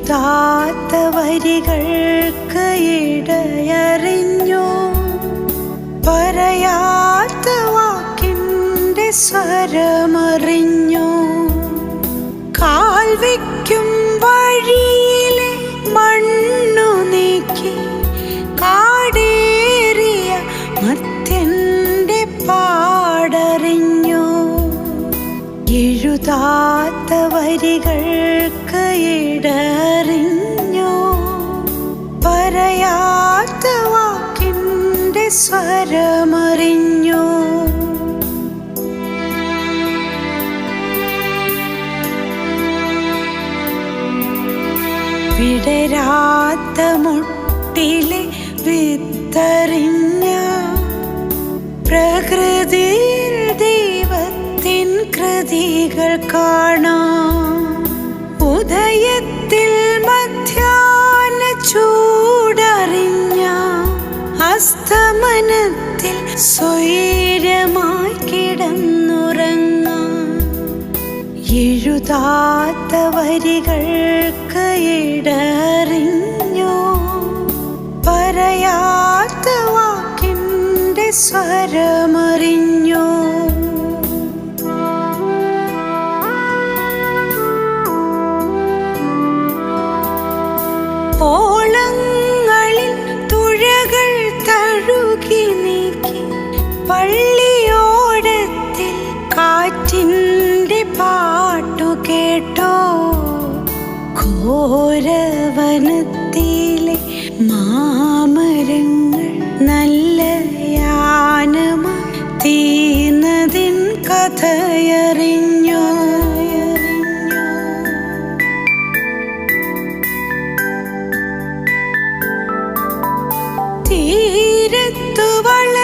എഴുതാത്ത വരികൾക്ക് ഇടയറിഞ്ഞു. പറയാത്ത വാക്കിന്റെ സ്വരമറിഞ്ഞു. ഇടറിഞ്ഞു പറയാത്ത വാക്കിന്റെ സ്വരമറിഞ്ഞോ. വിടരാത്ത മുട്ടിലെ വിത്തറിഞ്ഞ പ്രകൃതിയിൽ ദൈവത്തിൻ കൃതികൾ കാണാം. അസ്തമനത്തിൽ സ്വൈരമായി കിടന്നുറങ്ങാം. എഴുതാത്ത വരികൾക്ക് ഇടറിഞ്ഞോ. പറയാത്ത വാക്കിന്റെ സ്വരമറിഞ്ഞു ഘോരവനത്തിലെ മാമരങ്ങൾ നല്ല യാനമായി തീന്നതിൻ കഥയറിഞ്ഞോ? തീരത്തു വളരുന്ന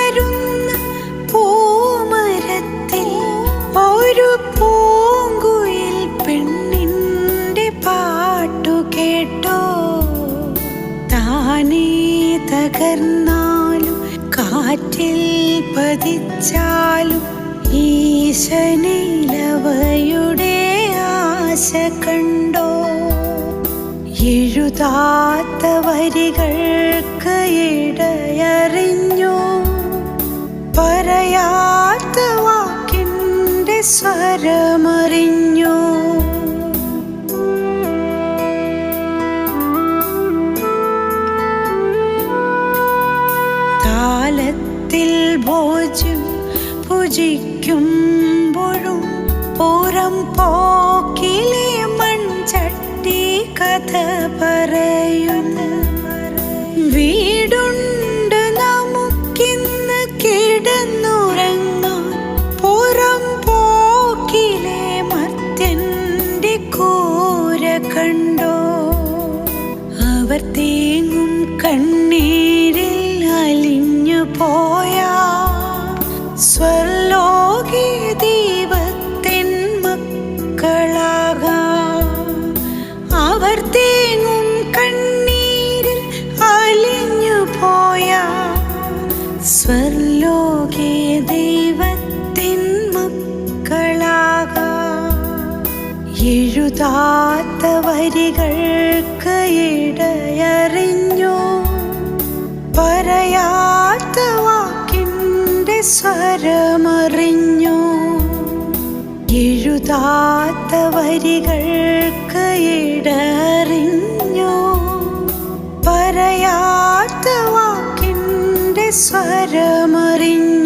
തകർന്നാലും കാറ്റിൽ പതിച്ചാലും ഈശനിലവയുടെ ആശ കണ്ടോ? എഴുതാത്ത വരികൾക്ക് ഇടയറിഞ്ഞോ? പറയാത്ത വാക്കിന്റെ സ്വരമറിഞ്ഞു ഭുജിക്കുമ്പോഴും പുറം പോക്കിലെ മൺചട്ടി കഥ പറയുന്നു. വീടുണ്ട് നമുക്കിന്ന് കിടന്നുറങ്ങാൻ പുറം പോക്കിലെ മർത്യന്റെ കൂര കണ്ടോ? അവർ തേങ്ങും കണ്ണീരിൽ അലിഞ്ഞു പോയാ എഴുതാത്ത വരികൾക്ക് ഇടയറിഞ്ഞു. പറയാത്ത വാക്കിന്റെ സ്വരമറിഞ്ഞു. എഴുതാത്ത വരികൾക്ക് ഇടറിഞ്ഞു പറയാത്ത വാക്കിന്റെ സ്വരമറിഞ്ഞു.